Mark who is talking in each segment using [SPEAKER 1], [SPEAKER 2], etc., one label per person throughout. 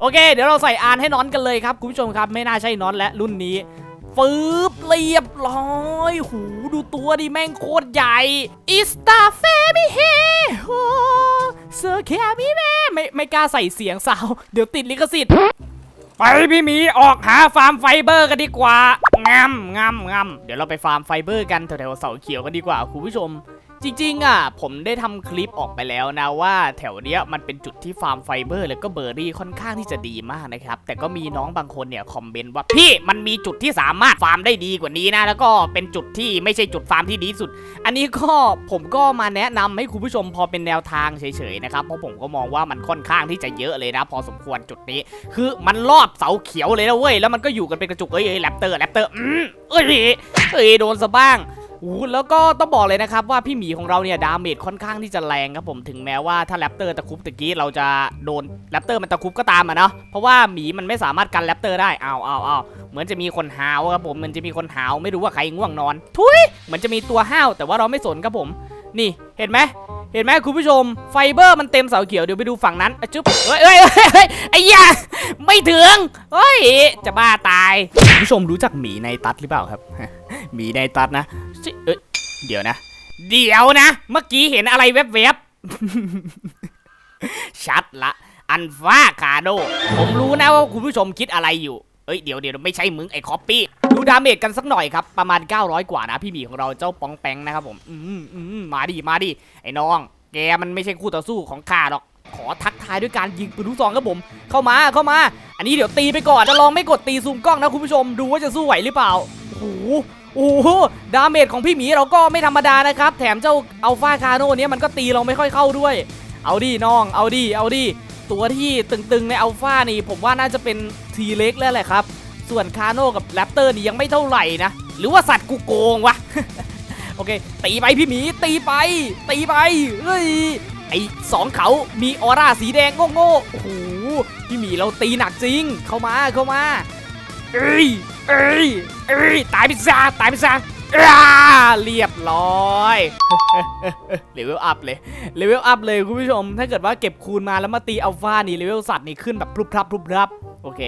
[SPEAKER 1] โอเค เดี๋ยวเราใส่อานให้นอนกันเลยครับ คุณผู้ชมครับไม่น่าใช่นอนและรุ่นนี้ฟืบเรียบร้อย หูดูตัวดิแม่งโคตรใหญ่อิสตาเฟมิเฮโอเซอร์แคมิแม่ไม่ไม่กล้าใส่เสียงสาว เดี๋ยวติดลิขสิทธิ์ ไปพี่หมีออกหาฟาร์มไฟเบอร์กันดีกว่างามงามงามเดี๋ยวเราไปฟาร์มไฟเบอร์กันแถวๆเสาเขียวกันดีกว่าคุณผู้ชม จริงๆอะผมได้ทำคลิปออกไปแล้วนะว่าแถวเนี้ยมันเป็นจุดที่ฟาร์มไฟเบอร์แล้วก็เบอร์รี่ค่อนข้างที่จะดีมากนะครับแต่ก็มีน้องบางคนเนี่ยคอมเมนต์ว่าพี่มันมีจุดที่สามารถฟาร์มได้ดีกว่านี้นะแล้วก็เป็นจุดที่ไม่ใช่จุดฟาร์มที่ดีสุด อันนี้ก็ผมก็มาแนะนำให้คุณผู้ชมพอเป็นแนวทางเฉยๆนะครับเพราะผมก็มองว่ามันค่อนข้างที่จะเยอะเลยนะ พอสมควรจุดนี้ คือมันรอบเสาเขียวเลยนะเว้ยแล้วมันก็อยู่กันเป็นกระจุกเอ้ยเอ้ยแรปเตอร์แรปเตอร์อืมเอ้ยเอ้ยโดนซะบ้าง อู้แล้วก็ต้องบอกเลยนะครับว่าพี่หมีของเราเนี่ยดาเมจค่อนข้างที่จะแรงครับผมถึงแม้ว่าถ้าแรปเตอร์ตะคุบตะกี้เราจะโดนแรปเตอร์มันตะคุบก็ตามอะเนาะเพราะว่าหมีมันไม่สามารถกันแรปเตอร์ได้อ้าวอ้าวอ้าวเหมือนจะมีคนหาวครับผมเหมันจะมีคนหาวไม่รู้ว่าใครง่วงนอน ทุยเหมือนจะมีตัวห้าวแต่ว่าเราไม่สนครับผม นี่เห็นไหมเห็นไหมคุณผู้ชมไฟเบอร์มันเต็มเสาเขียวเดี๋ยวไปดูฝั่งนั้นอะจุ๊บเฮ้ยเฮ้ยเฮ้ยเฮ้ยไอ้ยาไม่ถึงเฮ้ยจะบ้าตายคุณผู้ชมรู้จักหมีในตัดหรือเปล่าครับหมีในตัดนะ ชิเอ้ยเดี๋ยวนะ เดี๋ยวนะ เมื่อกี้เห็นอะไรแวบๆ ชัดละอันฟ้าคาโด ผมรู้นะว่าคุณผู้ชมคิดอะไรอยู่ เอ้ยเดี๋ยวเดี๋ยวไม่ใช่มึงไอ้คอปปี้ ดูดาเมจกันสักหน่อยครับ ประมาณ 900 กว่านะพี่หมีของเราเจ้าปองแปงนะครับผม อืมอืมมาดิมาดิไอ้น้อง แกมันไม่ใช่คู่ต่อสู้ของข้าหรอก ขอทักทายด้วยการยิงปืนลูกซองครับผม เข้ามาเข้ามา อันนี้เดี๋ยวตีไปก่อนจะลองไม่กดตีซูมกล้องนะคุณผู้ชมดูว่าจะสู้ไหวหรือเปล่าโอ้โห โอ้โหดาเมจของพี่หมีเราก็ไม่ธรรมดานะครับ แถมเจ้าอัลฟาคาโน่เนี้ยมันก็ตีเราไม่ค่อยเข้าด้วย เอาดิน้อง เอาดิเอาดิตัวที่ตึงๆในอัลฟานี่ ผมว่าน่าจะเป็นทีเล็กแล้วแหละครับ ส่วนคาโน่กับแรปเตอร์นี่ยังไม่เท่าไหร่นะ หรือว่าสัตว์กูโกงวะ โอเค ตีไปพี่หมีตีไป ตีไปเฮ้ยไอ้สองเขามีออร่าสีแดงโง่ๆโอ้โหพี่หมีเราตีหนักจริง เข้ามาเข้ามา เอ้ยเอ้ยเอ้ยตายไปซะตายไปซะอ่าเรียบร้อยเลเวลอัพเลยเลเวลอัพเลยคุณผู้ชม ถ้าเกิดว่าเก็บคูณมาแล้วมาตีอัลฟานี่เลเวลสัตว์นี่ขึ้นแบบพรุบพรับพรุบพรับโอเค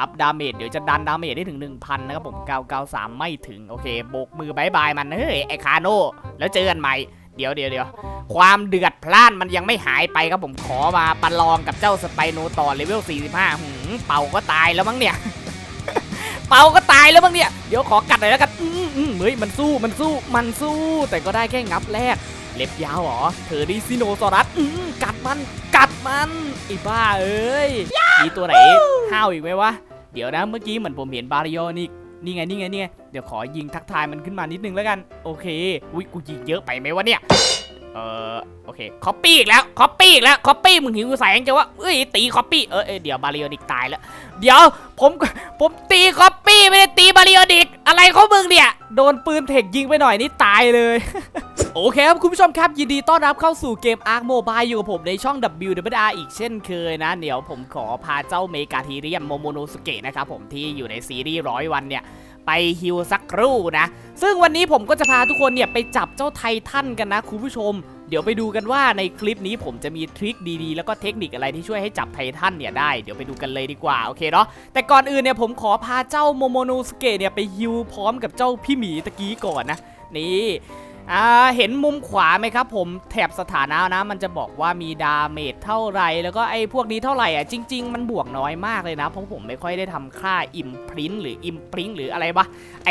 [SPEAKER 1] อัพดาเมจเดี๋ยวจะดันดาเมจได้ถึง 1,000 นะครับผม 993 ไม่ถึง โอเคโบกมือบายบายมันเฮ้ย ไอคาโน่แล้วเจอกันใหม่เดี๋ยวเดี๋ยวเดี๋ยวความเดือดพล่านมันยังไม่หายไปครับผมขอมาประลองกับเจ้าสไปโนต่อเลเวล45หืมเป่าก็ตายแล้วมั้งเนี่ย เป่าก็ตายแล้วมั้งเนี่ย เดี๋ยวขอกัดหน่อยแล้วกันอืมอืมเฮ้ยมันสู้มันสู้มันสู้ แต่ก็ได้แค่งับแรก เล็บยาวเหรอเธอดิซิโนซอรัสอืมกัดมันกัดมันไอ้บ้าเอ้ยมีตัวไหนห้าวอีกไหมวะเดี๋ยวนะเมื่อกี้เหมือนผมเห็นบาริโอนี่นี่ไงนี่ไงนี่ไงเดี๋ยวขอยิงทักทายมันขึ้นมานิดนึงแล้วกัน โอเคอุ้ยกูยิงเยอะไปไหมวะเนี่ย เออโอเคคอปปี้อีกแล้วคอปปี้อีกแล้วคอปปี้มึงหิวแสงจะว่าเอ้ยตีคอปปี้เออเดี๋ยวบาริโอนิกตายแล้ว เดี๋ยวผมผมตีคอปปี้ไม่ได้ตีบาริโอนิกอะไรของมึงเนี่ย โดนปืนเทคยิงไปหน่อยนี่ตายเลยโอเคครับ คุณผู้ชมครับ ยินดีต้อนรับเข้าสู่เกม Ark Mobile อยู่กับผมในช่อง WWR อีกเช่นเคยนะ เดี๋ยวผมขอพาเจ้าเมกาทีเรียมโมโมโนสุเกะนะครับผมที่อยู่ในซีรีส์ร้อยวันเนี่ย ไปฮิวสักครู่นะ ซึ่งวันนี้ผมก็จะพาทุกคนเนี่ยไปจับเจ้าไททันกันนะคุณผู้ชม เดี๋ยวไปดูกันว่าในคลิปนี้ผมจะมีทริคดีๆ แล้วก็เทคนิคอะไรที่ช่วยให้จับไททันเนี่ยได้ เดี๋ยวไปดูกันเลยดีกว่า โอเคเนาะ แต่ก่อนอื่นเนี่ยผมขอพาเจ้าโมโมโนสเกะเนี่ยไปฮิวพร้อมกับเจ้าพี่หมีตะกี้ก่อนนะ นี่ อ่าเห็นมุมขวาไหมครับผมแถบสถานะนะ มันจะบอกว่ามีดาเมจเท่าไหรแล้วก็ไอ้พวกนี้เท่าไหร่อะจริง ๆ มันบวกน้อยมากเลยนะ เพราะผมไม่ค่อยได้ทำค่าอิมพรินหรืออิมพรินหรืออะไรวะไอ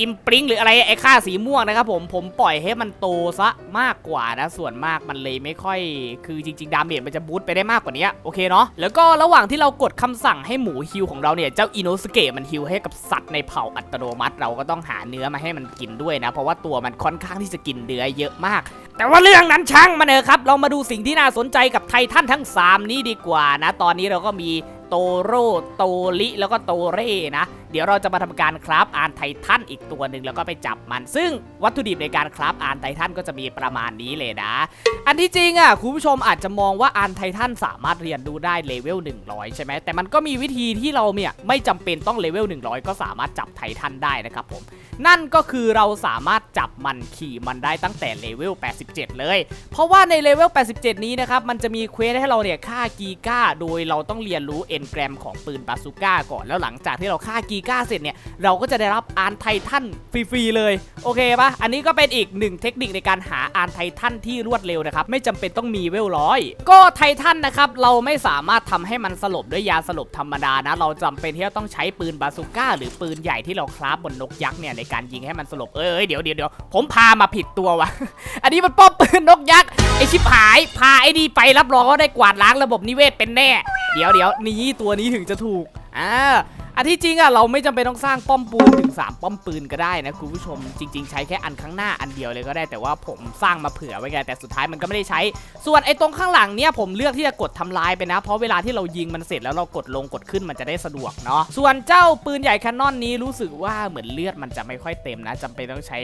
[SPEAKER 1] อิมปริงหรืออะไรไอ้ค่าสีม่วงนะครับผมผมปล่อยให้มันโตซะมากกว่านะส่วนมากมันเลยไม่ค่อย คือจริง ๆ ดาเมจมันจะบูตไปได้มากกว่านี้โอเคเนาะแล้วก็ระหว่างที่เรากดคำสั่งให้หมูฮิวของเราเนี่ยเจ้าอินโนสเกะมันฮิวให้กับสัตว์ในเผ่าอัตโนมัติ เราก็ต้องหาเนื้อมาให้มันกินด้วยนะ เพราะว่าตัวมันค่อนข้างที่จะกินเนื้อเยอะมาก แต่ว่าเรื่องนั้นช่างมันเถอะครับ เรามาดูสิ่งที่น่าสนใจกับไททันทั้ง 3 นี้ดีกว่านะ ตอนนี้เราก็มีโตโร่โตลิแล้วก็โตเร่นะ เดี๋ยวเราจะมาทำการคราฟอาร์ไททันอีกตัวหนึ่งแล้วก็ไปจับมัน ซึ่งวัตถุดิบในการคราฟอาร์ไททันก็จะมีประมาณนี้เลยนะ อันที่จริงอะคุณผู้ชมอาจจะมองว่าอาร์ไททันสามารถเรียนรู้ได้เลเวล100 ใช่ไหมแต่มันก็มีวิธีที่เราเนี่ยไม่จำเป็นต้องเลเวล100 ก็สามารถจับไททันได้นะครับผมนั่นก็คือเราสามารถจับมันขี่มันได้ตั้งแต่เลเวล 87 เลย เพราะว่าในเลเวล 87 นี้นะครับ มันจะมีเควสให้เราเนี่ยฆ่ากีก้า โดยเราต้องเรียนรู้เอนแกรมของปืนบาซูก้าก่อน แล้วหลังจากที่เราฆ่ากีก้าเสร็จเนี่ยเราก็จะได้รับอาร์ไททันฟรีๆเลย โอเคปะอันนี้ก็เป็นอีกหนึ่งเทคนิคในการหาอาร์ไททันที่รวดเร็วนะครับ ไม่จำเป็นต้องมีเวลร้อยก็ไททันนะครับ เราไม่สามารถทำให้มันสลบด้วยยาสลบธรรมดานะ เราจำเป็นที่จะต้องใช้ปืนบาซูก้า หรือปืนใหญ่ที่เราคราฟบนนกยักษ์เนี่ยในการยิงให้มันสลบเอ้ยเอ้ยเดี๋ยวเดี๋ยวเดี๋ยวผมพามาผิดตัววะอันนี้มันป้อมปืนนกยักษ์ไอชิบหายพาไอ้นี่ไปรับรองว่าได้กวาดล้างระบบนิเวศเป็นแน่ เดี๋ยวเดี๋ยวนี่ตัวนี้ถึงจะถูกอ่า อันที่จริงอะเราไม่จำเป็นต้องสร้างป้อมปืนถึง 3 ป้อมปืนก็ได้นะคุณผู้ชม จริง ๆ ใช้แค่อันข้างหน้าอันเดียวเลยก็ได้แต่ว่าผมสร้างมาเผื่อไว้ไงแต่สุดท้ายมันก็ไม่ได้ใช้ ส่วนไอ้ตรงข้างหลังเนี่ยผมเลือกที่จะกดทำลายไปนะ เพราะเวลาที่เรายิงมันเสร็จแล้วเรากดลงกดขึ้นมันจะได้สะดวกเนาะส่วนเจ้าปืนใหญ่แคนนอนนี้รู้สึกว่าเหมือนเลือดมันจะไม่ค่อยเต็มนะจำเป็นต้องใช้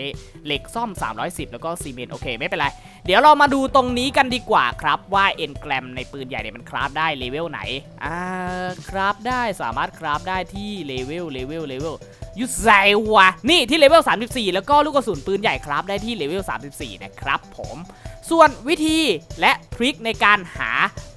[SPEAKER 1] เหล็กซ่อม 310 แล้วก็ซีเมนต์โอเคไม่เป็นไรเดี๋ยวเรามาดูตรงนี้กันดีกว่าครับว่าเอ็นแกรมในปืนใหญ่เนี่ยมันคราฟได้เลเวลไหนอ่าคราฟได้สามารถคราฟได้ทที่เลเวลเลเวลเลเวลยุไซวะนี่ที่เลเวล 34 แล้วก็ลูกกระสุนปืนใหญ่คราฟได้ที่เลเวล 34 นะครับผมส่วนวิธีและทริคในการหา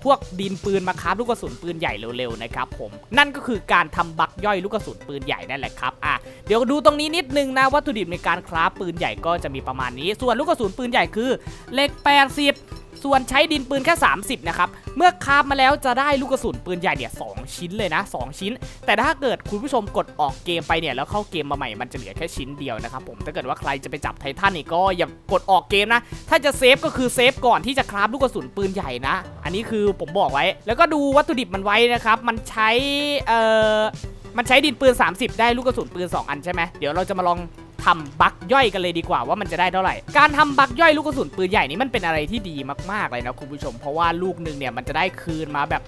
[SPEAKER 1] พวกดินปืนมาคราฟลูกกระสุนปืนใหญ่เร็วๆนะครับผมนั่นก็คือการทำบักย่อยลูกกระสุนปืนใหญ่นั่นแหละครับอะเดี๋ยวดูตรงนี้นิดนึงนะวัตถุดิบในการคราฟปืนใหญ่ก็จะมีประมาณนี้ ส่วนลูกกระสุนปืนใหญ่คือเหล็ก80 ส่วนใช้ดินปืนแค่ 30 นะครับ เมื่อคราฟมาแล้วจะได้ลูกกระสุนปืนใหญ่เนี่ยสองชิ้นเลยนะ 2 ชิ้น แต่ถ้าเกิดคุณผู้ชมกดออกเกมไปเนี่ยแล้วเข้าเกมมาใหม่มันจะเหลือแค่ชิ้นเดียวนะครับผมถ้าเกิดว่าใครจะไปจับไททันนี่ก็อย่ากดออกเกมนะ ถ้าจะเซฟก็คือเซฟก่อนที่จะคราฟลูกกระสุนปืนใหญ่นะ อันนี้คือผมบอกไว้ แล้วก็ดูวัตถุดิบมันไว้นะครับ มันใช้เอ่อมันใช้ดินปืน 30 ได้ลูกกระสุนปืน 2 อันใช่ไหมเดี๋ยวเราจะมาลอง ทำบักย่อยกันเลยดีกว่าว่ามันจะได้เท่าไหร่ การทำบักย่อยลูกกระสุนปืนใหญ่นี้มันเป็นอะไรที่ดีมากๆเลยนะคุณผู้ชม เพราะว่าลูกหนึ่งเนี่ยมันจะได้คืนมาแบบ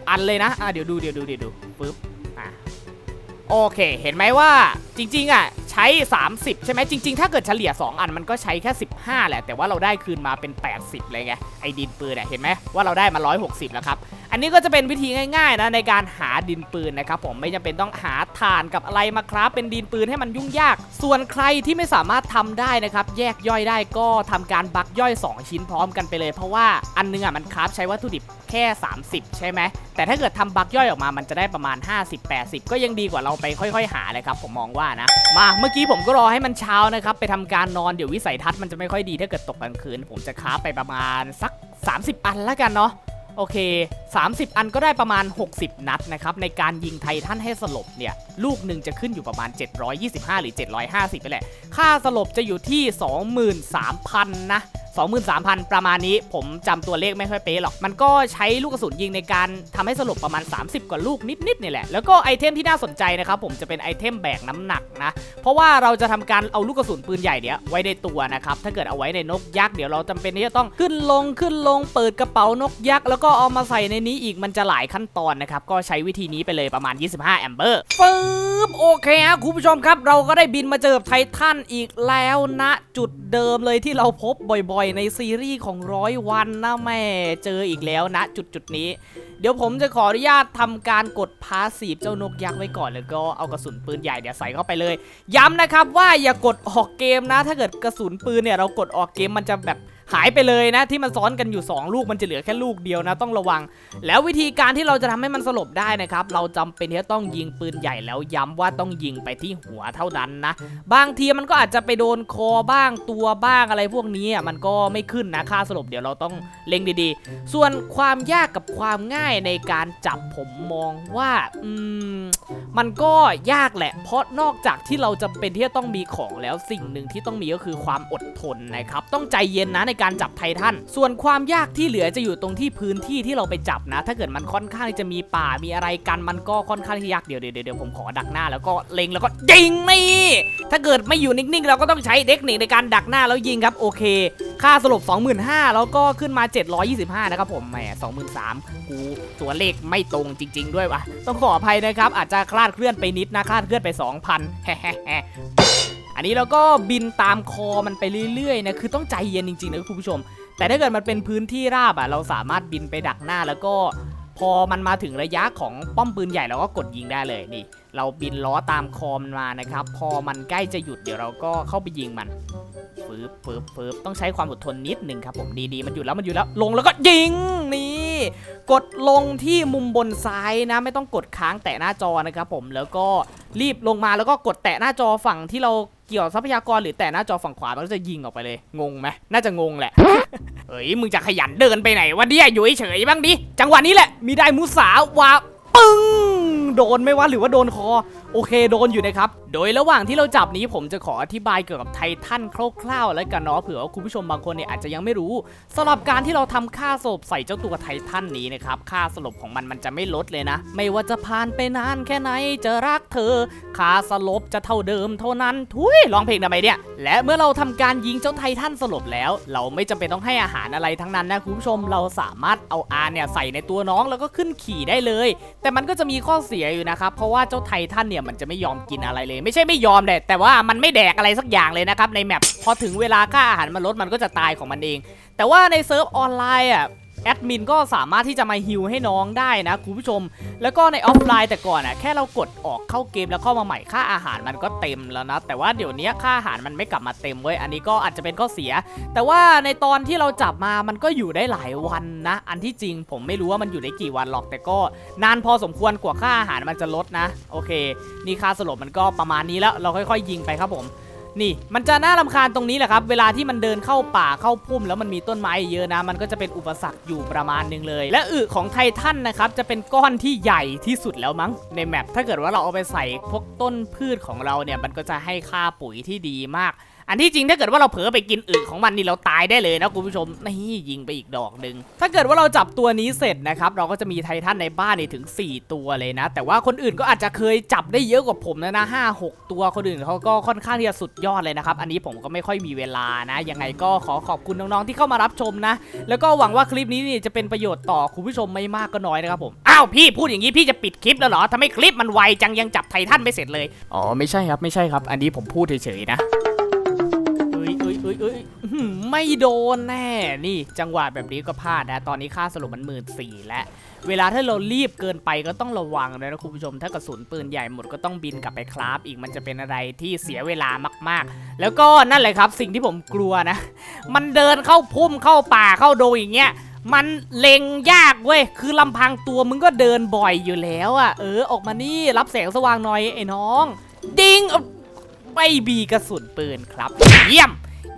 [SPEAKER 1] 80 อันเลยนะอะเดี๋ยวดูเดี๋ยวดูเดี๋ยวดูปึ๊บอะโอเค เห็นไหมว่าจริงๆอะใช้ 30 ใช่ไหมจริง ๆ ถ้าเกิดเฉลี่ย 2 อันมันก็ใช้แค่ 15 แหละ แต่ว่าเราได้คืนมาเป็น 80 เลยไง ไอ้ดินปืนอะเห็นไหมว่าเราได้มา 160 แล้วครับ อันนี้ก็จะเป็นวิธีง่ายๆนะในการหาดินปืนนะครับผมไม่จำเป็นต้องหาถ่านกับอะไรมาครับ เป็นดินปืนให้มันยุ่งยาก ส่วนใครที่ไม่สามารถทำได้นะครับแยกย่อยได้ก็ทำการบักย่อย 2 ชิ้นพร้อมกันไปเลย เพราะว่าอันนึงอะมันคราฟใช้วัตถุดิบแค่ 30 ใช่ไหมแต่ถ้าเกิดทำบักย่อยออกมามันจะได้ประมาณ 50-80 ก็ยังดีกว่าเราไปค่อย ๆ หาเลยครับผมมองว่านะมาเมื่อกี้ผมก็รอให้มันเช้านะครับ ไปทำการนอนเดี๋ยววิสัยทัศน์มันจะไม่ค่อยดีถ้าเกิดตกกลางคืน ผมจะคราฟไปประมาณสัก 30 อันแล้วกันเนาะโอเค 30 อันก็ได้ประมาณ 60 นัดนะครับ ในการยิงไททันให้สลบเนี่ย ลูกหนึ่งจะขึ้นอยู่ประมาณ 725 หรือ 750ไปแหละ ค่าสลบจะอยู่ที่ 23,000 นะ 23,000 ประมาณนี้ ผมจำตัวเลขไม่ค่อยเป๊ะหรอก มันก็ใช้ลูกกระสุนยิงในการทำให้สลบประมาณ 30 กว่าลูกนิดๆนี่แหละ แล้วก็ไอเทมที่น่าสนใจนะครับผมจะเป็นไอเทมแบกน้ำหนักนะ เพราะว่าเราจะทำการเอาลูกกระสุนปืนใหญ่เนี้ยไว้ในตัวนะครับ ถ้าเกิดเอาไว้ในนกยักษ์เดี๋ยวเราจำเป็นที่จะต้องขึ้นลงขึ้นลงเปิดกระเป๋านกยักษ์แล้วก็เอามาใส่ในนี้อีกมันจะหลายขั้นตอนนะครับก็ใช้วิธีนี้ไปเลยประมาณ 25 แอมเบอร์ฟึบโอเคฮะคุณผู้ชมครับ เราก็ได้บินมาเจอไททันอีกแล้วนะจุดเดิมเลยที่เราพบบ่อยในซีรีส์ของร้อยวันนะแม่เจออีกแล้วนะจุดจุดนี้ เดี๋ยวผมจะขออนุญาตทำการกดพาสีบเจ้านกยักษ์ไว้ก่อนแล้วก็เอากระสุนปืนใหญ่เดี๋ยวใส่เข้าไปเลย ย้ำนะครับว่าอย่ากดออกเกมนะ ถ้าเกิดกระสุนปืนเนี่ยเรากดออกเกมมันจะแบบ หายไปเลยนะ ที่มันซ้อนกันอยู่ 2 ลูกมันจะเหลือแค่ลูกเดียวนะ ต้องระวัง แล้ววิธีการที่เราจะทำให้มันสลบได้นะครับ เราจำเป็นที่จะต้องยิงปืนใหญ่แล้วย้ำว่าต้องยิงไปที่หัวเท่านั้นนะ บางทีมันก็อาจจะไปโดนคอบ้างตัวบ้างอะไรพวกนี้มันก็ไม่ขึ้นนะค่าสลบเดี๋ยวเราต้องเล็งดีๆ ส่วนความยากกับความง่ายในการจับผมมองว่าอืมมันก็ยากแหละ เพราะนอกจากที่เราจะเป็นที่จะต้องมีของแล้วสิ่งหนึ่งที่ต้องมีก็คือความอดทนนะครับ ต้องใจเย็นนะในการจับไททัน ส่วนความยากที่เหลือจะอยู่ตรงที่พื้นที่ที่เราไปจับนะ ถ้าเกิดมันค่อนข้างที่จะมีป่ามีอะไรกันมันก็ค่อนข้างที่ยากเดี๋ยวเดี๋ยวเดี๋ยวผมขอดักหน้าแล้วก็เล็งแล้วก็ยิงนี่ถ้าเกิดไม่อยู่นิ่งๆ เราก็ต้องใช้เทคนิคในการดักหน้าแล้วยิงครับโอเค ค่าสลบ25,000แล้วก็ขึ้นมา 725 นะครับผมแหม23,000กูตัวเลขไม่ตรงจริง ๆ ด้วยวะต้องขออภัยนะครับอาจจะคลาดเคลื่อนไปนิดนะคลาดเคลื่อนไป 2,000แฮะๆ อันนี้เราก็บินตามคอมันไปเรื่อยๆนะคือต้องใจเย็นจริงๆนะคุณผู้ชม แต่ถ้าเกิดมันเป็นพื้นที่ราบอะเราสามารถบินไปดักหน้าแล้วก็พอมันมาถึงระยะของป้อมปืนใหญ่เราก็กดยิงได้เลยนี่ เราบินล้อตามคอมันมานะครับ พอมันใกล้จะหยุดเดี๋ยวเราก็เข้าไปยิงมัน ฟืบฟืบฟืบต้องใช้ความอดทนนิดหนึ่งครับผมดีๆมันหยุดแล้วมันหยุดแล้ว ลงแล้วก็ยิงนี่กดลงที่มุมบนซ้ายนะ ไม่ต้องกดค้างแตะหน้าจอนะครับผมแล้วก็รีบลงมาแล้วก็กดแตะหน้าจอฝั่งที่เราเกี่ยวทรัพยากรหรือแตะหน้าจอฝั่งขวามันก็จะยิงออกไปเลย งงไหมน่าจะงงแหละ เอ้ยมึงจะขยันเดินไปไหนวะเนี่ยอยู่เฉยๆบ้างดิจังหวะนี้แหละมีได้มุสาวาปึ้งโดนไหม่วะหรือว่าโดนคอ โอเคโดนอยู่นะครับ โดยระหว่างที่เราจับนี้ผมจะขออธิบายเกี่ยวกับไททันคร่าวๆ แล้วกันเนาะเผื่อว่าคุณผู้ชมบางคนเนี่ยอาจจะยังไม่รู้สำหรับการที่เราทำค่าสลบใส่เจ้าตัวไททันนี้นะครับค่าสลบของมันมันจะไม่ลดเลยนะ ไม่ว่าจะผ่านไปนานแค่ไหนจะรักเธอ ค่าสลบจะเท่าเดิมเท่านั้นทุยร้องเพลงทำไมเนี่ย และเมื่อเราทำการยิงเจ้าไททันสลบแล้ว เราไม่จำเป็นต้องให้อาหารอะไรทั้งนั้นนะคุณผู้ชมเราสามารถเอาอาเนี่ยใส่ในตัวน้องแล้วก็ขึ้นขี่ได้เลย แต่มันก็จะมีข้อเสียอยู่นะครับเพราะว่าเจ้าไททันเนี่ยมันจะไม่ยอมกินอะไรเลย ไม่ใช่ไม่ยอมแหละแต่ว่ามันไม่แดกอะไรสักอย่างเลยนะครับในแมปพอถึงเวลาค่าอาหารมันลดมันก็จะตายของมันเอง แต่ว่าในเซิร์ฟออนไลน์อะ แอดมินก็สามารถที่จะมาฮิลให้น้องได้นะคุณผู้ชม แล้วก็ในออฟไลน์แต่ก่อนอะแค่เรากดออกเข้าเกมแล้วเข้ามาใหม่ค่าอาหารมันก็เต็มแล้วนะ แต่ว่าเดี๋ยวนี้ค่าอาหารมันไม่กลับมาเต็มเว้ยอันนี้ก็อาจจะเป็นข้อเสีย แต่ว่าในตอนที่เราจับมามันก็อยู่ได้หลายวันนะ อันที่จริงผมไม่รู้ว่ามันอยู่ได้กี่วันหรอกแต่ก็ นานพอสมควรกว่าค่าอาหารมันจะลดนะ โอเค นี่ค่าสลบมันก็ประมาณนี้แล้วเราค่อยๆ ยิงไปครับผม นี่มันจะน่ารำคาญตรงนี้แหละครับ เวลาที่มันเดินเข้าป่าเข้าพุ่ม แล้วมันมีต้นไม้เยอะนะ มันก็จะเป็นอุปสรรคอยู่ประมาณหนึงเลย และอึของไททันนะครับจะเป็นก้อนที่ใหญ่ที่สุดแล้วมั้งในแมปถ้าเกิดว่าเราเอาไปใส่พวกต้นพืชของเราเนี่ยมันก็จะให้ค่าปุ๋ยที่ดีมาก อันที่จริงถ้าเกิดว่าเราเผลอไปกินอึของมันนี่เราตายได้เลยนะคุณผู้ชมนี่ยิงไปอีกดอกหนึ่งถ้าเกิดว่าเราจับตัวนี้เสร็จนะครับเราก็จะมีไททันในบ้านนี่ถึง 4 ตัวเลยนะ แต่ว่าคนอื่นก็อาจจะเคยจับได้เยอะกว่าผมนะนะห้าหกตัวคนอื่นเขาก็ค่อนข้างที่จะสุดยอดเลยนะครับอันนี้ผมก็ไม่ค่อยมีเวลานะยังไงก็ขอขอบคุณน้องๆที่เข้ามารับชมนะ แล้วก็หวังว่าคลิปนี้นี่จะเป็นประโยชน์ต่อคุณผู้ชมไม่มากก็น้อยนะครับผมอ้าวพี่พูดอย่างนี้พี่จะปิดคลิปแล้วเหรอทำไมคลิปมันไวจังยังจับไททันไม่เสร็จเลยอ๋อไม่ใช่ครับไม่ใช่ครับ อันนี้ผมพูดเฉยๆนะ อ้ยเอ้ยไม่โดนแน่ นี่จังหวะแบบนี้ก็พลาดนะ ตอนนี้ค่าสรุปมันหมื่นสี่แล้ว เวลาถ้าเรารีบเกินไปก็ต้องระวังเลยนะคุณผู้ชม ถ้ากระสุนปืนใหญ่หมดก็ต้องบินกลับไปคราฟอีกมันจะเป็นอะไรที่เสียเวลามากๆ แล้วก็นั่นแหละครับ สิ่งที่ผมกลัวนะ มันเดินเข้าพุ่มเข้าป่าเข้าโดอย่างเงี้ยมันเล็งยากเว้ย คือลำพังตัวมึงก็เดินบ่อยอยู่แล้วอะเออ ออกมานี่ รับแสงสว่างหน่อยไอ้น้อง ดิงไม่มีกระสุนปืนครับ เยี่ยม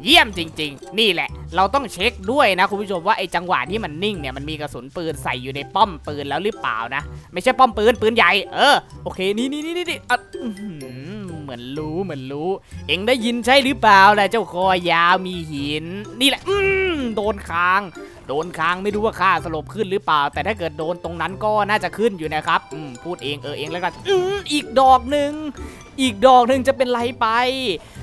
[SPEAKER 1] เยี่ยมจริง ๆ นี่แหละ เราต้องเช็คด้วยนะคุณผู้ชมว่าไอ้จังหวะที่มันนิ่งเนี่ยมันมีกระสุนปืนใส่อยู่ในป้อมปืนแล้วหรือเปล่านะ ไม่ใช่ป้อมปืนปืนใหญ่ เออโอเคนี่นี่นี่นี่อะอื้อเหมือนรู้เหมือนรู้ เอ็งได้ยินใช่หรือเปล่าล่ะเจ้าคอยาวมีหิน นี่แหละ อืมโดนค้าง โดนค้างไม่รู้ว่าค่าสลบขึ้นหรือเปล่า แต่ถ้าเกิดโดนตรงนั้นก็น่าจะขึ้นอยู่นะครับอืมพูดเองเออเองแล้วกันอืมอีกดอกหนึ่ง อีกดอกหนึ่งจะเป็นไรไป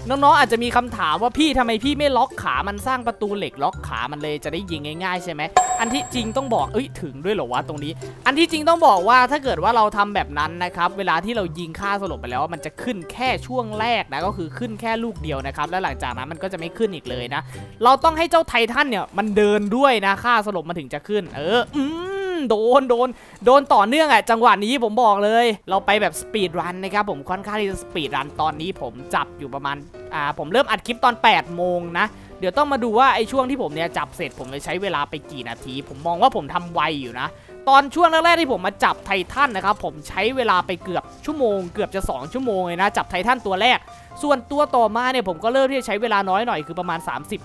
[SPEAKER 1] น้องๆอาจจะมีคำถามว่าพี่ทำไมพี่ไม่ล็อกขามันสร้างประตูเหล็กล็อกขามันเลยจะได้ยิงง่ายๆใช่ไหมอันที่จริงต้องบอกเอ้ยถึงด้วยเหรอวะตรงนี้ อันที่จริงต้องบอกว่าถ้าเกิดว่าเราทำแบบนั้นนะครับเวลาที่เรายิงค่าสลบไปแล้วมันจะขึ้นแค่ช่วงแรกนะก็คือขึ้นแค่ลูกเดียวนะครับแล้วหลังจากนั้นมันก็จะไม่ขึ้นอีกเลยนะ เราต้องให้เจ้าไททันเนี่ยมันเดินด้วยนะค่าสลบมันถึงจะขึ้น เอออืม โดนโดนโดนต่อเนื่องอะจังหวะนี้ผมบอกเลย เราไปแบบสปีดรันนะครับผมค่อนข้างที่จะสปีดรันตอนนี้ผมจับอยู่ประมาณอ่าผมเริ่มอัดคลิปตอน 8 โมงนะ เดี๋ยวต้องมาดูว่าไอ้ช่วงที่ผมเนี่ยจับเสร็จผมจะใช้เวลาไปกี่นาที ผมมองว่าผมทำไวอยู่นะตอนช่วงแรกๆที่ผมมาจับไททันนะครับผมใช้เวลาไปเกือบชั่วโมง เกือบจะ 2 ชั่วโมงเลยนะจับไททันตัวแรก ส่วนตัวต่อมาเนี่ยผมก็เริ่มที่จะใช้เวลาน้อยหน่อยคือประมาณ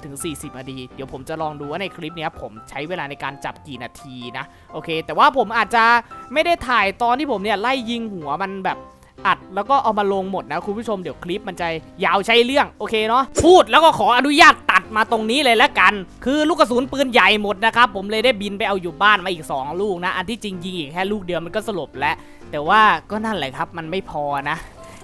[SPEAKER 1] 30-40นาทีเดี๋ยวผมจะลองดูว่าในคลิปเนี้ยผมใช้เวลาในการจับกี่นาทีนะโอเค แต่ว่าผมอาจจะไม่ได้ถ่ายตอนที่ผมเนี่ยไล่ยิงหัวมันแบบอัดแล้วก็เอามาลงหมดนะคุณผู้ชมเดี๋ยวคลิปมันจะยาวใช้เรื่องโอเคเนาะพูดแล้วก็ขออนุญาตตัดมาตรงนี้เลยแล้วกัน คือลูกกระสุนปืนใหญ่หมดนะครับผมเลยได้บินไปเอาอยู่บ้านมาอีก 2 ลูกนะ อันที่จริงยิงอีกแค่ลูกเดียวมันก็สลบแล้วแต่ว่าก็นั่นแหละครับมันไม่พอนะ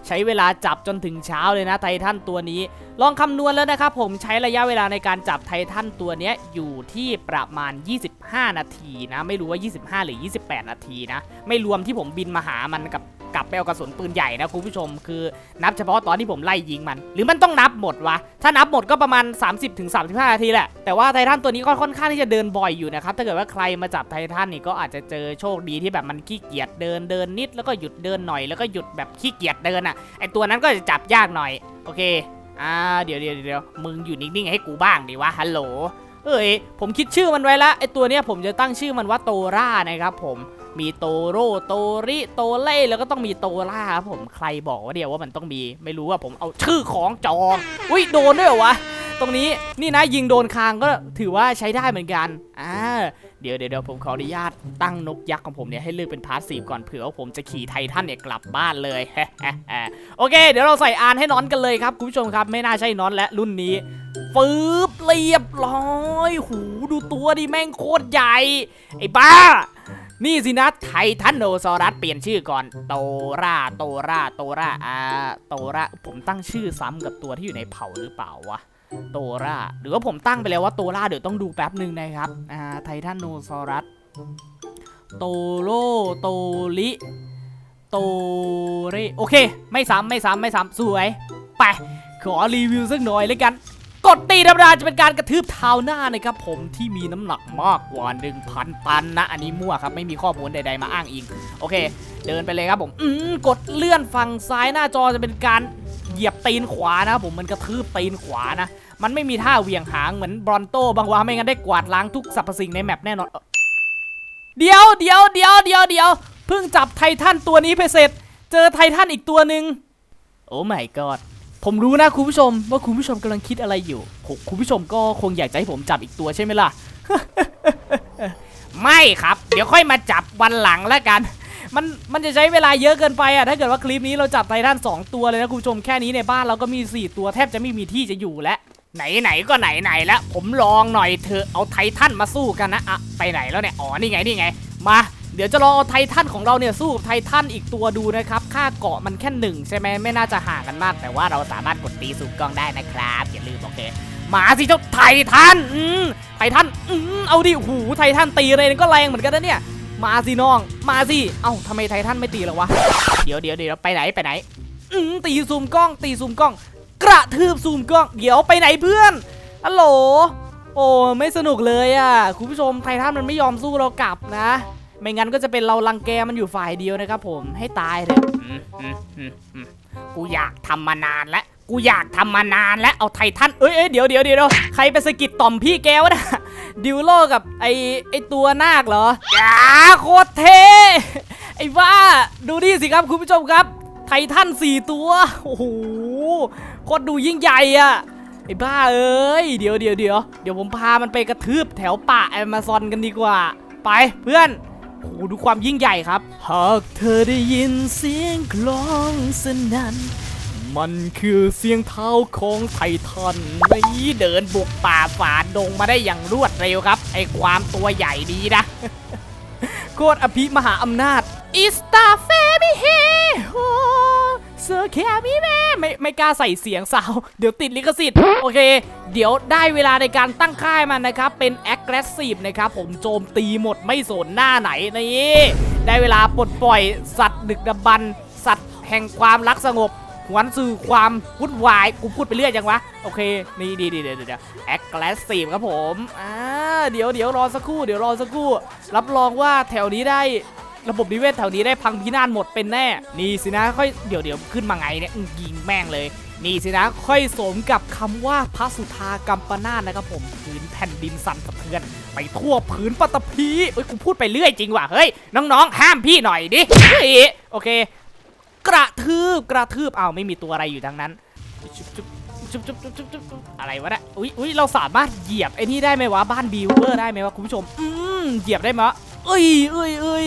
[SPEAKER 1] ใช้เวลาจับจนถึงเช้าเลยนะไททันตัวนี้ ลองคำนวณแล้วนะครับผมใช้ระยะเวลาในการจับไททันตัวนี้อยู่ที่ประมาณ 25 นาทีนะ ไม่รู้ว่า 25 หรือ 28 นาทีนะ ไม่รวมที่ผมบินมาหามันกับ กลับไปเอากระสุนปืนใหญ่นะคุณผู้ชม คือนับเฉพาะตอนที่ผมไล่ยิงมัน หรือมันต้องนับหมดวะ ถ้านับหมดก็ประมาณ 30-35ถึงนาทีแหละ แต่ว่าไททันตัวนี้ก็ค่อนข้างที่จะเดินบ่อยอยู่นะครับ ถ้าเกิดว่าใครมาจับไททันนี่ก็อาจจะเจอโชคดีที่แบบมันขี้เกียจเดินเดินนิด แล้วก็หยุดเดินหน่อยแล้วก็หยุดแบบขี้เกียจเดินอะไอตัวนั้นก็จะจับยากหน่อยโอเคอ่าเดี๋ยวเดี๋ยวเดี๋ยวมึงอยู่นิ่งๆให้กูบ้างดิวะฮัลโหลเอ้ยผมคิดชื่อมันไว้ละไอตัวเนี้ยผมจะตั้งชื่อมันว่าโตรานะครับผม มีโตโร่โตริโตเล่แล้วก็ต้องมีโตล่าครับผมใครบอกว่าเดียวว่ามันต้องมีไม่รู้ว่าผมเอาชื่อของจองอุ้ยโดนด้วยเหรอวะตรงนี้นี่นะยิงโดนคางก็ถือว่าใช้ได้เหมือนกันอ่าเดี๋ยวเดี๋ยวเดี๋ยวผมขออนุญาตตั้งนกยักษ์ของผมเนี่ยให้เลือกเป็นพาสซีฟก่อนเผื่อว่าผมจะขี่ไททันเนี่ยกลับบ้านเลย โอเค เดี๋ยวเราใส่อานให้นอนกันเลยครับคุณผู้ชมครับไม่น่าใช่นอนและรุ่นนี้ฟืบเรียบร้อย หูดูตัวดิแม่งโคตรใหญ่ ไอ้บ้า นี่สินะไททันโนซอรัสเปลี่ยนชื่อก่อน โตราโตราโตราอ่าโตราผมตั้งชื่อซ้ำกับตัวที่อยู่ในเผ่าหรือเปล่าวะโตราหรือว่าผมตั้งไปแล้วว่าโตราเดี๋ยวต้องดูแป๊บหนึ่งนะครับอ่าไททันโนซอรัสโตโรโตลิโตเรโอเค ไม่ซ้ำไม่ซ้ำไม่ซ้ำสวย ไป ขอรีวิวสักหน่อยเลยกัน ดตีธรรมดาจะเป็นการกระทืบเท้าหน้านะครับผมที่มีน้ำหนักมากกว่า 1,000 ตันนะ อันนี้มั่วครับ ไม่มีข้อมูลใด ๆ มาอ้างอิง โอเค เดินไปเลยครับผม อืมกดเลื่อนฝั่งซ้ายหน้าจอจะเป็นการเหยียบตีนขวานะครับผมมันกระทืบตีนขวานะ มันไม่มีท่าเหวี่ยงหางเหมือนบรอนโตบางวาไม่งั้นได้กวาดล้างทุกสรรพสิ่งในแมปแน่นอนเดี๋ยวเดี๋ยวเดี๋ยวเดี๋ยวเดี๋ยวเพิ่งจับไททันตัวนี้ไปเสร็จ เจอไททันอีกตัวหนึ่งโอ้ my god ผมรู้นะคุณผู้ชมว่าคุณผู้ชมกำลังคิดอะไรอยู่ คุณผู้ชมก็คงอยากจะให้ผมจับอีกตัวใช่ไหมล่ะ ไม่ครับ เดี๋ยวค่อยมาจับวันหลังแล้วกัน มันมันจะใช้เวลาเยอะเกินไปอะ ถ้าเกิดว่าคลิปนี้เราจับไททัน2ตัวเลยนะคุณผู้ชมแค่นี้ในบ้านเราก็มี 4 ตัวแทบจะไม่มีที่จะอยู่แล้ว ไหนไหนก็ไหนไหนแล้วผมลองหน่อยเถอะเอาไททันมาสู้กันนะอะไปไหนแล้วเนี่ยอ๋อนี่ไงนี่ไง มา ดี๋ยวจะลองเอาไททันของเราเนี่ยสู้กับไททันอีกตัวดูนะครับค่าเกาะมันแค่หนึ่งใช่ไหมไม่น่าจะห่างกันมาก แต่ว่าเราสามารถกดตีสูงกล้องได้นะครับ อย่าลืมโอเคมาสิเจ้าไททันอืมไททันอืมเอาดิหูไททันตีเลยก็แรงเหมือนกันนะเนี่ย มาสิน้อง มาสิ เอ้าทำไมไททันไม่ตีแล้ววะ เดี๋ยวเดี๋ยวเดี๋ยวไปไหนไปไหน อืมตีซูมกล้อง ตีซูมกล้อง กระทืบซูมกล้อง เดี๋ยวไปไหนเพื่อนฮัลโหล โอ้ไม่สนุกเลยอะ คุณผู้ชมไททันมันไม่ยอมสู้เรากลับนะ ไม่งั้นก็จะเป็นเรารังแกมันอยู่ฝ่ายเดียวนะครับผมให้ตายเลยอืมอืมอืมอืมกูอยากทำมานานแล้วกูอยากทำมานานแล้วเอาไททันเอ้ยเดี๋ยวเดี๋ยวเดี๋ยวใครไปสะกิดต่อมพี่แกวะนะดิวโลกับไอไอตัวนาคเหรออย่าโคตรเท่ไอ้บ้าดูนี่สิครับคุณผู้ชมครับ ไททันสี่ตัวโอ้โหโคตรดูยิ่งใหญ่อะไอ้บ้าเอ้ยเดี๋ยวเดี๋ยวเดี๋ยวเดี๋ยวผมพามันไปกระทืบแถวป่าแอมะซอนกันดีกว่า ไปเพื่อน โอ้ดูความยิ่งใหญ่ครับ หากเธอได้ยินเสียงกลองสนั่นมันคือเสียงเท้าของไททันนี่เดินบุกป่าฝ่าดงมาได้อย่างรวดเร็วครับ ไอความตัวใหญ่ดีนะ โคตรอภิมหาอำนาจอิสตาเฟมิเฮโฮ เซอร์แคมิแม่ไม่ไม่กล้าใส่เสียงสาว เดี๋ยวติดลิขสิทธิ์โอเค เดี๋ยวได้เวลาในการตั้งค่ายมันนะครับ เป็น aggressive นะครับ ผมโจมตีหมดไม่สนหน้าไหนนี่ได้เวลาปลดปล่อยสัตว์ดึกดำบรรสัตว์แห่งความรักสงบหวนสู่ความวุ่นวายกูพูดไปเรื่อยจังวะ โอเค นี่ดีดีเดี๋ยวเดี๋ยวแอคลาสซีฟครับผมอ่าเดี๋ยวเดี๋ยวรอสักครู่เดี๋ยวรอสักครู่ รับรองว่าแถวนี้ได้ ระบบนิเวศแถวนี้ได้พังพินาศหมดเป็นแน่ นี่สินะค่อยเดี๋ยวเดี๋ยวขึ้นมาไงเนี่ยยิงแม่งเลย นี่สินะค่อยสมกับคำว่าพระสุธากัมปนาศนะครับผมพื้นแผ่นดินสั่นสะเทือน ไปทั่วพื้นปฐพีเอ้ยกูพูดไปเรื่อยจริงว่ะเฮ้ยน้องๆ ห้ามพี่หน่อยดิเฮ้ยโอเค กระทืบกระทืบเอาไม่มีตัวอะไรอยู่ดังนั้นอะไรวะเนี่ยอุ้ยอุ้ยเราสามารถเหยียบไอ้นี่ได้ไหมวะบ้านบิวเวอร์ได้ไหมวะคุณผู้ชมอืมเหยียบได้ไหมเอ้ยเอ้ยเอ้ย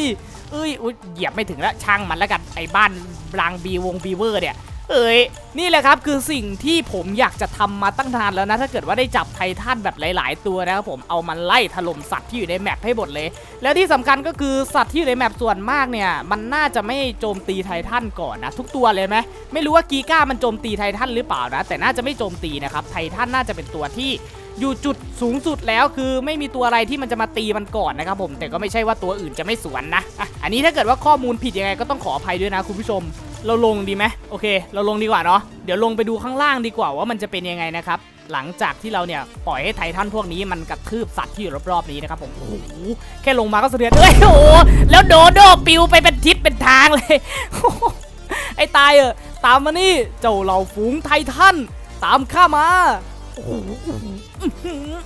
[SPEAKER 1] เอ้ยอุ๊ยเหยียบไม่ถึงแล้วช่างมันแล้วกันไอ้บ้านบางบีวงบีเวอร์เนี่ย เอ้ยนี่แหละครับคือสิ่งที่ผมอยากจะทำมาตั้งนานแล้วนะ ถ้าเกิดว่าได้จับไททันแบบหลาย ๆ ตัวนะครับผมเอามันไล่ถล่มสัตว์ที่อยู่ในแมปให้หมดเลย แล้วที่สำคัญก็คือสัตว์ที่อยู่ในแมปส่วนมากเนี่ย มันน่าจะไม่โจมตีไททันก่อนนะ ทุกตัวเลยไหมไม่รู้ว่ากีก้ามันโจมตีไททันหรือเปล่านะ แต่น่าจะไม่โจมตีนะครับไททันน่าจะเป็นตัวที่อยู่จุดสูงสุดแล้วคือไม่มีตัวอะไรที่มันจะมาตีมันก่อนนะครับผมแต่ก็ไม่ใช่ว่าตัวอื่นจะไม่สวนนะอะอันนี้ถ้าเกิดว่าข้อมูลผิดยังไงก็ต้องขออภัยด้วยนะคุณผู้ชม เราลงดีไหมโอเค เราลงดีกว่าเนาะเดี๋ยวลงไปดูข้างล่างดีกว่าว่ามันจะเป็นยังไงนะครับหลังจากที่เราเนี่ยปล่อยให้ไททันพวกนี้มันกระทืบสัตว์ที่อยู่รอบๆนี้นะครับผมโอ้โหแค่ลงมาก็สะเทือนเอ้ยโอ้โหแล้วโดโดปิวไปเป็นทิศเป็นทางเลยไอ้ตายเออตามมานี่เจ้าเหล่าฝูงไททันตามข้ามาโอ้โห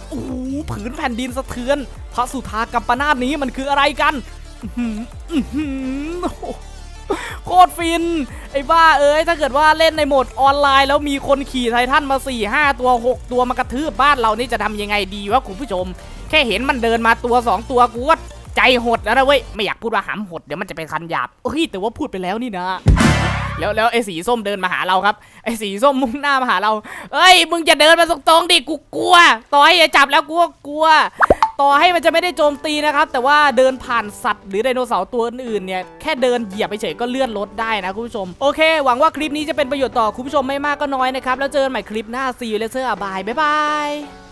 [SPEAKER 1] โอ้โหผืนแผ่นดินสะเทือน พระสุธากัมปนาตนี้มันคืออะไรกันอื้อหืออื้อหือโอ้ โคตรฟิน ไอ้บ้าเอ้ย ถ้าเกิดว่าเล่นในโหมดออนไลน์ แล้วมีคนขี่ไททันมา 4 5 ตัว 6 ตัวมากระทืบบ้านเรานี่จะทำยังไงดีวะคุณผู้ชม แค่เห็นมันเดินมาตัว 2 ตัวกูว่าใจหดแล้วนะเว้ย ไม่อยากพูดว่าหำหดเดี๋ยวมันจะเป็นคันหยาบเฮ้ยแต่ว่าพูดไปแล้วนี่นะ แล้วแล้วไอ้สีส้มเดินมาหาเราครับ ไอ้สีส้มมุ่งหน้ามาหาเรา เอ้ย มึงจะเดินมาตรงๆดิ กูกลัว ต่อให้จะจับแล้วกูก็กลัว ต่อให้มันจะไม่ได้โจมตีนะครับ แต่ว่าเดินผ่านสัตว์หรือไดโนเสาร์ตัวอื่นๆเนี่ยแค่เดินเหยียบไปเฉยก็เลื่อนรถได้นะคุณผู้ชม โอเค หวังว่าคลิปนี้จะเป็นประโยชน์ต่อคุณผู้ชมไม่มากก็น้อยนะครับ แล้วเจอกันใหม่คลิปหน้าซีเลเซอร์บายบ๊ายบาย